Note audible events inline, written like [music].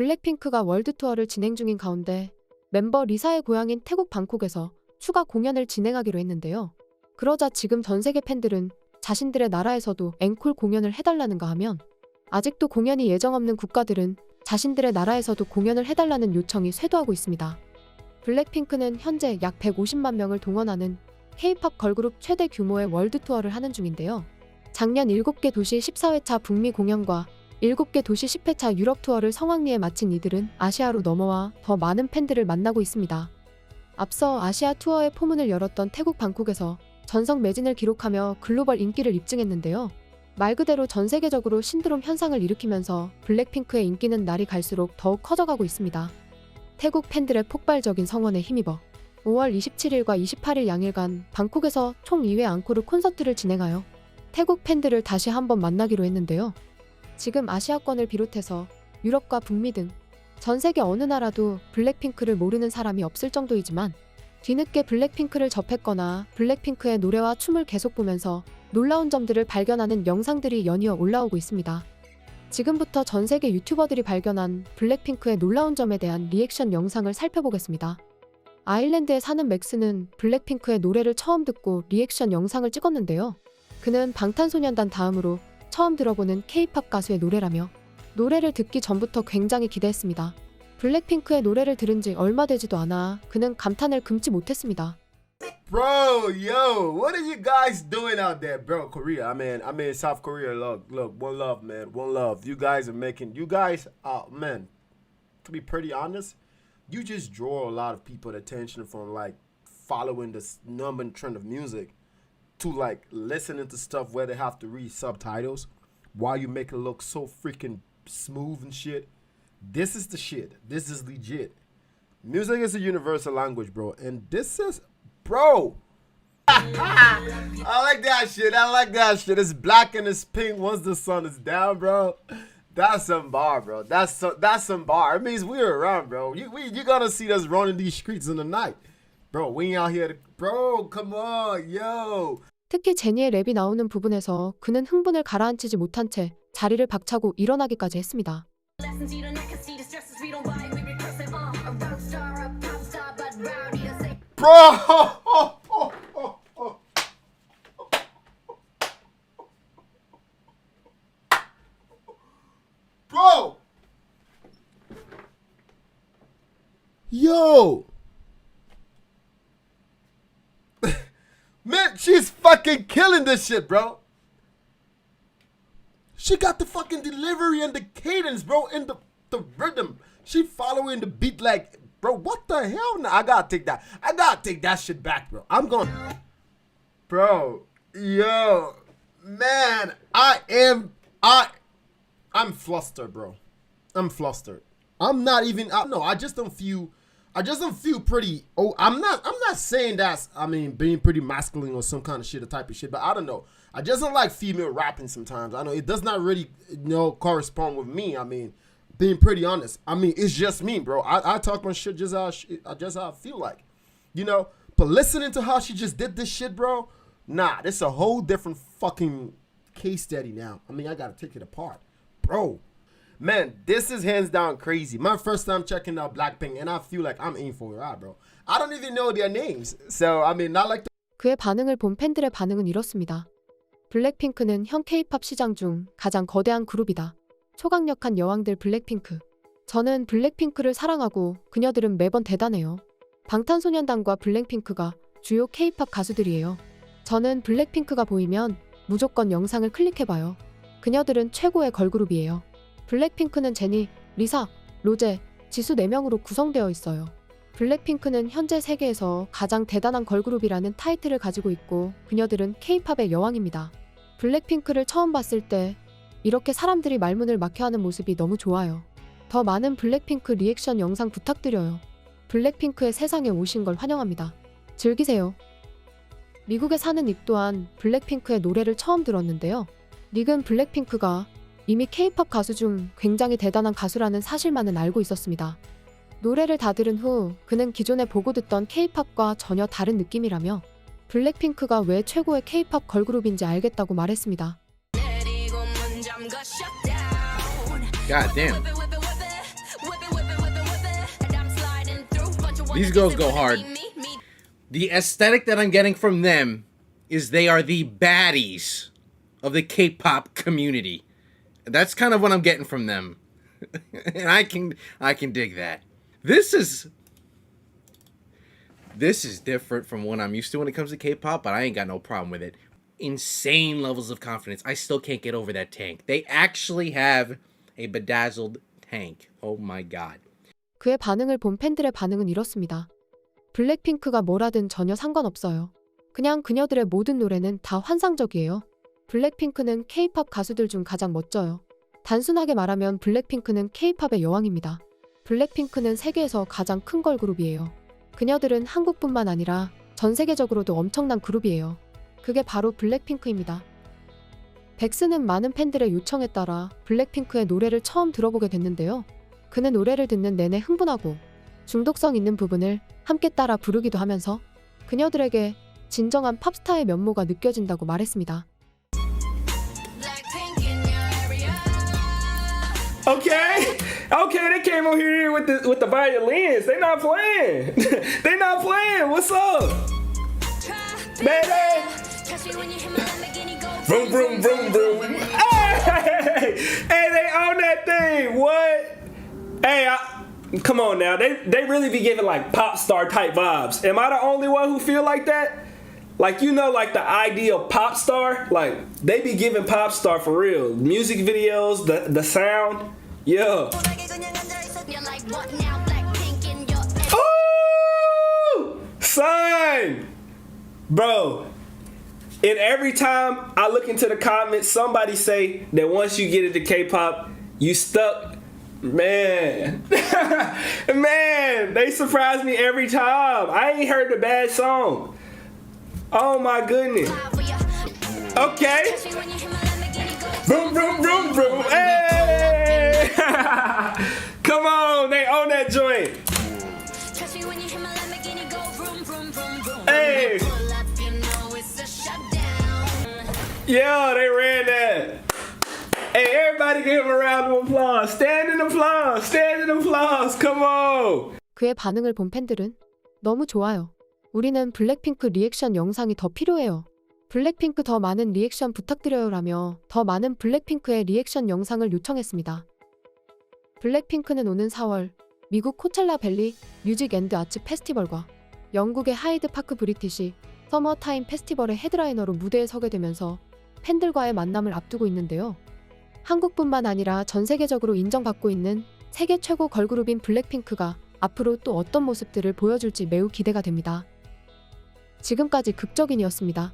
블랙핑크가 월드 투어를 진행 중인 가운데 멤버 리사의 고향인 태국 방콕에서 추가 공연을 진행하기로 했는데요. 그러자 지금 전 세계 팬들은 자신들의 나라에서도 앵콜 공연을 해달라는가 하면 아직도 공연이 예정 없는 국가들은 자신들의 나라에서도 공연을 해달라는 요청이 쇄도하고 있습니다. 블랙핑크는 현재 약 150만 명을 동원하는 K-팝 걸그룹 최대 규모의 월드 투어를 하는 중인데요. 작년 7개 도시 14회차 북미 공연과 7개 도시 10회차 유럽 투어를 성황리에 마친 이들은 아시아로 넘어와 더 많은 팬들을 만나고 있습니다. 앞서 아시아 투어의 포문을 열었던 태국 방콕에서 전성 매진을 기록하며 글로벌 인기를 입증했는데요. 말 그대로 전 세계적으로 신드롬 현상을 일으키면서 블랙핑크의 인기는 날이 갈수록 더욱 커져가고 있습니다. 태국 팬들의 폭발적인 성원에 힘입어 5월 27일과 28일 양일간 방콕에서 총 2회 앙코르 콘서트를 진행하여 태국 팬들을 다시 한번 만나기로 했는데요. 지금 아시아권을 비롯해서 유럽과 북미 등 전 세계 어느 나라도 블랙핑크를 모르는 사람이 없을 정도이지만 뒤늦게 블랙핑크를 접했거나 블랙핑크의 노래와 춤을 계속 보면서 놀라운 점들을 발견하는 영상들이 연이어 올라오고 있습니다. 지금부터 전 세계 유튜버들이 발견한 블랙핑크의 놀라운 점에 대한 리액션 영상을 살펴보겠습니다. 아일랜드에 사는 맥스는 블랙핑크의 노래를 처음 듣고 리액션 영상을 찍었는데요. 그는 방탄소년단 다음으로 처음 들어보는 K-팝 가수의 노래라며 노래를 듣기 전부터 굉장히 기대했습니다. 블랙핑크의 노래를 들은 지 얼마 되지도 않아 그는 감탄을 금치 못했습니다. Bro, yo, what are you guys doing out there, bro? Korea, I mean, I mean South Korea. Look, look, one love, man, one love. You guys are making, you guys, uh, man, to be pretty honest, you just draw a lot of people attention from like following this number and trend of music to like listening to stuff where they have to read subtitles while you make it look so freaking smooth and shit. This is the shit. This is legit. Music is a universal language, bro. And this is, bro. [laughs] I like that shit. I like that shit. It's black and it's pink once the sun is down, bro. That's some bar, bro. That's some, that's some bar. It means we're around, bro. You we, you gonna see us running these streets in the night, bro. We out here, to, bro. Come on, yo. 특히 제니의 랩이 나오는 부분에서 그는 흥분을 가라앉히지 못한 채 자리를 박차고 일어나기까지 했습니다. Lessons Man, she's fucking killing this shit, bro. She got the fucking delivery and the cadence, bro, and the the rhythm. She following the beat like, bro. What the hell? Nah, I gotta take that. I gotta take that shit back, bro. I'm going, bro. Yo, man, I am I, I'm flustered, bro. I'm flustered. I'm not even. I, no, I just don't feel. I just don't feel pretty. Oh, I'm not. I'm not saying that's. I mean, being pretty masculine or some kind of shit, a type of shit. But I don't know. I just don't like female rapping sometimes. I know it does not really, you know, correspond with me. I mean, being pretty honest. I mean, it's just me, bro. I, I talk my shit just how I just how I feel like, you know. But listening to how she just did this shit, bro. Nah, this a whole different fucking case study now. I mean, I gotta take it apart, bro. Man, this is hands down crazy. My first time checking out Blackpink, and I feel like I'm in for a ride, bro. I don't even know their names, so I mean, not like the 그의 반응을 본 팬들의 반응은 이렇습니다. 블랙핑크는 현 K-팝 시장 중 가장 거대한 그룹이다. 초강력한 여왕들 블랙핑크. 저는 블랙핑크를 사랑하고 그녀들은 매번 대단해요. 방탄소년단과 블랙핑크가 주요 K-팝 가수들이에요. 저는 블랙핑크가 보이면 무조건 영상을 클릭해봐요. 그녀들은 최고의 걸그룹이에요. 블랙핑크는 제니, 리사, 로제, 지수 4명으로 구성되어 있어요. 블랙핑크는 현재 세계에서 가장 대단한 걸그룹이라는 타이틀을 가지고 있고 그녀들은 K-팝의 여왕입니다. 블랙핑크를 처음 봤을 때 이렇게 사람들이 말문을 막혀 하는 모습이 너무 좋아요. 더 많은 블랙핑크 리액션 영상 부탁드려요. 블랙핑크의 세상에 오신 걸 환영합니다. 즐기세요. 미국에 사는 닉 또한 블랙핑크의 노래를 처음 들었는데요. 닉은 블랙핑크가 이미 K-팝 가수 중 굉장히 대단한 가수라는 사실만은 알고 있었습니다. 노래를 다 들은 후 그는 기존에 보고 듣던 K-팝과 전혀 다른 느낌이라며 블랙핑크가 왜 최고의 K-팝 걸그룹인지 알겠다고 말했습니다. God damn. These girls go hard. The aesthetic that I'm getting from them is they are the baddies of the K-pop community. That's kind of what I'm getting from them. [laughs] and I can I can dig that. This is this is different from what I'm used to when it comes to K-pop, but I ain't got no problem with it. Insane levels of confidence. I still can't get over that tank. They actually have a bedazzled tank. Oh my god. 그의 반응을 본 팬들의 반응은 이렇습니다. 블랙핑크가 뭐라든 전혀 상관없어요. 그냥 그녀들의 모든 노래는 다 환상적이에요. 블랙핑크는 K-팝 가수들 중 가장 멋져요. 단순하게 말하면 블랙핑크는 K-팝의 여왕입니다. 블랙핑크는 세계에서 가장 큰 걸그룹이에요. 그녀들은 한국뿐만 아니라 전 세계적으로도 엄청난 그룹이에요. 그게 바로 블랙핑크입니다. 백스는 많은 팬들의 요청에 따라 블랙핑크의 노래를 처음 들어보게 됐는데요. 그는 노래를 듣는 내내 흥분하고 중독성 있는 부분을 함께 따라 부르기도 하면서 그녀들에게 진정한 팝스타의 면모가 느껴진다고 말했습니다. Okay, okay, they came over here with the with the violins. They not playing. [laughs] they not playing. What's up? Baby. Vroom vroom vroom vroom. Hey, [laughs] hey, they own that thing. What? Hey, I, come on now. They they really be giving like pop star type vibes. Am I the only one who feel like that? Like you know, like the ideal pop star. Like they be giving pop star for real. Music videos, the the sound. Yeah. Son, bro. And every time I look into the comments, somebody say that once you get into K-pop, you stuck. Man, [laughs] man, they surprise me every time. I ain't heard the bad song. Oh my goodness. Okay. Vroom, vroom, vroom, vroom. Hey! Come on, they own that joint. Hey. Yeah, they ran that. Hey, everybody give him a round of applause. Standing applause. Standing applause. Come on. 그의 반응을 본 팬들은 너무 좋아요. 우리는 블랙핑크 리액션 영상이 더 필요해요. 블랙핑크 더 많은 리액션 부탁드려요라며 더 많은 블랙핑크의 리액션 영상을 요청했습니다. 블랙핑크는 오는 4월 미국 코첼라 밸리 뮤직 앤드 아츠 페스티벌과 영국의 하이드 파크 브리티시 서머타임 페스티벌의 헤드라이너로 무대에 서게 되면서 팬들과의 만남을 앞두고 있는데요. 한국뿐만 아니라 전 세계적으로 인정받고 있는 세계 최고 걸그룹인 블랙핑크가 앞으로 또 어떤 모습들을 보여줄지 매우 기대가 됩니다. 지금까지 극적인이었습니다.